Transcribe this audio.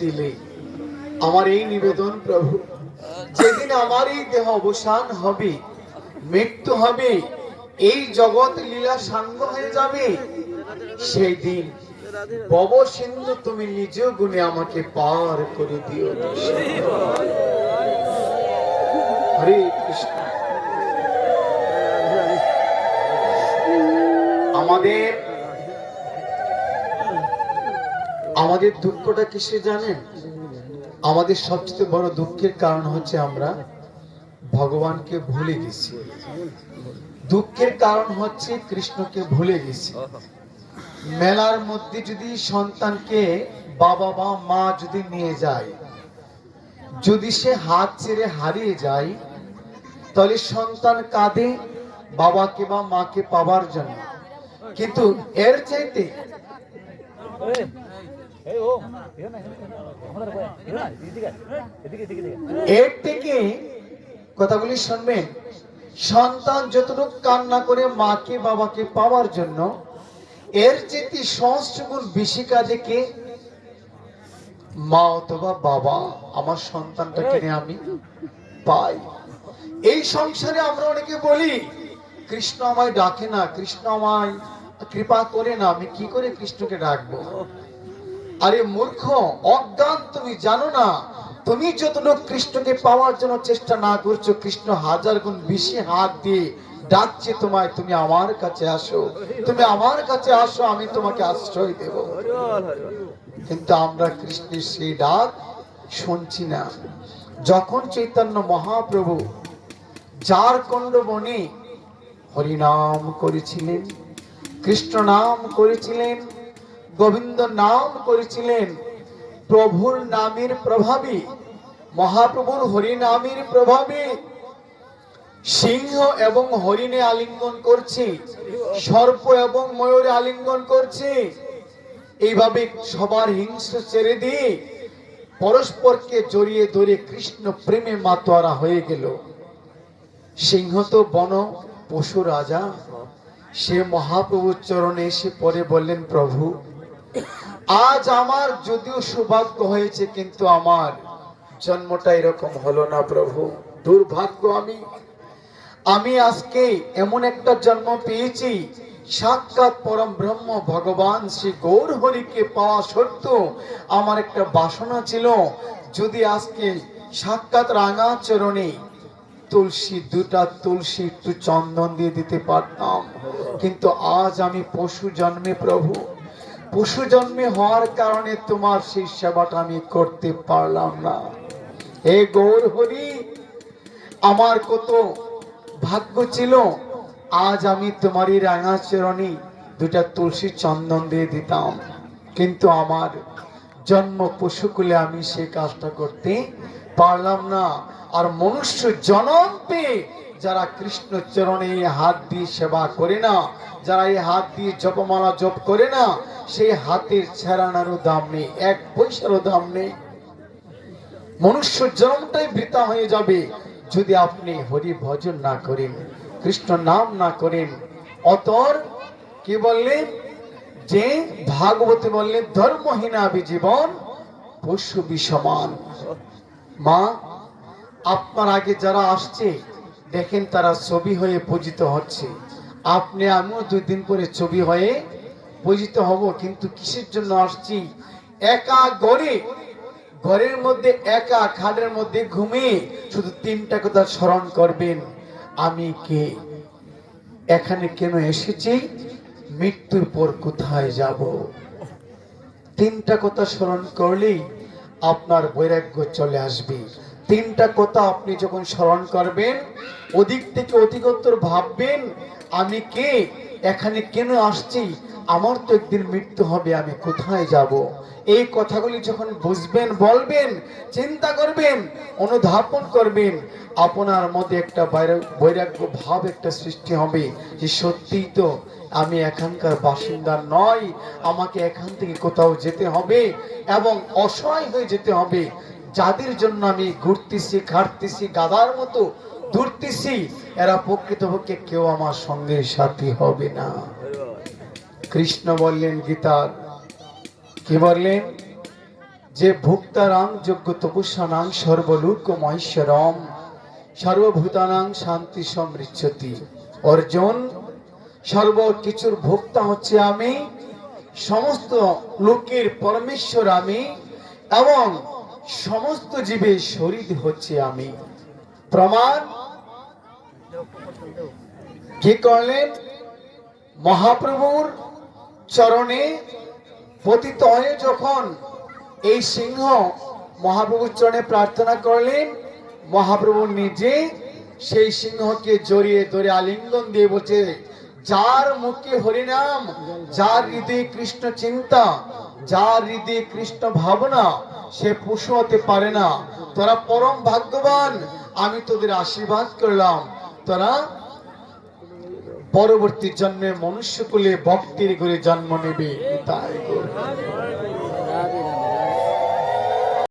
দিলে। আমার এই নিবেদন, প্রভু, যেদিন আমার এই দেহ অবসান হবে, মৃত্যু হবে, এই জগৎ লীলা সাঙ্গ হয়ে যাবে সেই দিন বব সিন্ধু তুমি নিজ গুণে আমাকে পার করে দিও। হরে কৃষ্ণ। আমাদের আমাদের দুঃখটা কিসে জানেন আমাদের সবচেয়ে বড় দুঃখের কারণ হচ্ছে আমরা ভগবানকে ভুলে গেছি। দুঃখের কারণ হচ্ছে কৃষ্ণকে ভুলে গেছি। মেলার মধ্যে যদি সন্তানকে বাবা বা মা যদি নিয়ে যায়, যদি সে হাত ছেড়ে হারিয়ে যায়, তাহলে সন্তান কাঁদে বাবাকে বা মাকে পাবার জন্য। কিন্তু এর চাইতে থেকে কথাগুলি শুনবেন। সন্তান যতটুকু কান্না করে মাকে বাবাকে পাওয়ার জন্য এর চেয়ে সহস্র গুণ বেশি কাজে কে? মা অথবা বাবা আমার সন্তানটা কিনে আমি পাই। এই সংসারে আমরা অনেকে বলি কৃষ্ণ আমায় ডাকে না কৃষ্ণ আমায় কৃপা করে না আমি কি করে কৃষ্ণকে ডাকবো? আরে মূর্খ, অজ্ঞান তুমি, জানো না। তুমি যতটুক কৃষ্ণকে পাওয়ার জন্য চেষ্টা না করছ, কৃষ্ণ হাজার গুণ বেশি হাত দিয়ে ডাকছে তোমায়, তুমি আমার কাছে আসো। তুমি আমার কাছে আসো, আমি তোমাকে আশ্রয় দেব। কিন্তু আমরা কৃষ্ণের সেই ডাক শুনছি না। যখন চৈতন্য মহাপ্রভু যার কণ্ড বনে হরিনাম করেছিলেন, কৃষ্ণ নাম করেছিলেন গোবিন্দ নাম করেছিলেন। প্রভুর নামের প্রভাবে, মহাপ্রভুর হরিনামের প্রভাবে সিংহ এবং হরিণে আলিঙ্গন করছে, সর্প এবং ময়ূরে আলিঙ্গন করছে। এইভাবে সবার হিংসা ছেড়ে দিয়ে পরস্পরকে জড়িয়ে ধরে কৃষ্ণ প্রেমে মাতোয়ারা হয়ে গেল। সিংহ তো বন, পশু রাজা। সে মহাপ্রভুর চরণে এসে পরে বললেন, প্রভু আজ আমার যদিও সৌভাগ্য হয়েছে, কিন্তু আমার জন্মটা এরকম হলো না প্রভু। দুর্ভাগ্য আমি। আমি আজকে এমন একটা জন্ম পেয়েছি, সাক্ষাৎ পরম ব্রহ্ম ভগবান শ্রী গৌর হরিকে পাওয়া সত্ত্বেও আমার একটা বাসনা ছিল, যদি আজকে সাক্ষাৎ রাঙা চরণে তুলসী দুটা তুলসী একটু চন্দন দিয়ে দিতে পারতাম। কিন্তু আজ আমি পশু জন্মে প্রভু। পশু জন্মে হওয়ার কারণে তোমার সেই সেবাটা আমি করতে পারলাম না। হে গৌর হরি, আমার কত ভাগ্য ছিল, আজ আমি তোমারই রাঙা চরণে দুটা তুলসী চন্দন দিয়ে দিতাম। কিন্তু আমার জন্ম পশুকুলে আমি সে কাজটা করতে পারলাম না। আর মনুষ্য জনম পেয়ে যারা কৃষ্ণ চরণে হাত দিয়ে সেবা করে না, যারা এই হাত দিয়ে জপমালা জপ করে না, সেই হাতের ছেড়ানারও দাম নেই, এক পয়সারও দাম নেই। মনুষ্য জন্মটাই বৃথা হয়ে যাবে যদি আপনি হরি ভজন না করেন, কৃষ্ণ নাম না করেন। অতর কি বললেন যে ভাগবতী বললেন ধর্মহীনা জীবন পশু সমান মা, আপনার আগে যারা আসছে দেখেন তারা ছবি হয়ে পূজিত হচ্ছে। আপনি, আমিও দুই দিন পরে ছবি হয়ে পূজিত হব, কিন্তু কিসের জন্য আসছি? একা গড়ে ঘরের মধ্যে একা, খাটের মধ্যে ঘুমিয়ে শুধু তিনটা কথা স্মরণ করবেন, আমি কে? এখানে কেন এসেছি? মৃত্যুর পর কোথায় যাব? তিনটা কথা স্মরণ করলেই আপনার বৈরাগ্য চলে আসবে। তিনটা কথা আপনি যখন স্মরণ করবেন ওদিক থেকে অধিকত্তর ভাববেন, আমি কে, এখানে কেন আসছি, আমার তো একদিন মৃত্যু হবে, আমি কোথায় যাব? এই কথাগুলি যখন বুঝবেন, বলবেন, চিন্তা করবেন, অনুধাবন করবেন, আপনার মধ্যে একটা বৈরাগ্য ভাব একটা সৃষ্টি হবে যে সত্যিই তো আমি এখানকার বাসিন্দা নয়, আমাকে এখান থেকে কোথাও যেতে হবে এবং অসহায় হয়ে যেতে হবে। যাদের জন্য আমি ঘুরতেছি, খাটতেছি, গাদার মতো দূরতেছি এরা প্রকৃতপক্ষে কেউ আমার সঙ্গে সাথী হবে না। কৃষ্ণ বললেন গীতার কি বললেন? যে ভোক্তারাং যোগ্য তপস্যানাং সর্বলোক মহেশ্বরম, সর্বভূতানাং শান্তি সমৃদ্ধতি অর্জুন, সর্ব কিছুর ভোক্তা হচ্ছে আমি, সমস্ত লোকের পরমেশ্বর আমি, এবং সমস্ত জীবের শরীর হচ্ছে আমি। প্রমাণ? কি করলেন? মহাপ্রভুর চরণে পতিত হয়ে যখন এই সিংহ মহাপ্রভুর চরণে প্রার্থনা করলেন, মহাপ্রভু নিজে সেই সিংহকে জড়িয়ে ধরে আলিঙ্গন দিয়ে বলছে, যার মুখে হরিনাম, যার হৃদয়ে কৃষ্ণ চিন্তা যার হৃদয়ে কৃষ্ণ ভাবনা, সে পশু হতে পারে না। তোরা পরম ভাগ্যবান, আমি তোদের আশীর্বাদ করলাম। তোরা পরবর্তী জন্মে মনুষ্যকুলে ভক্তির করে জন্ম নেবে। তাই।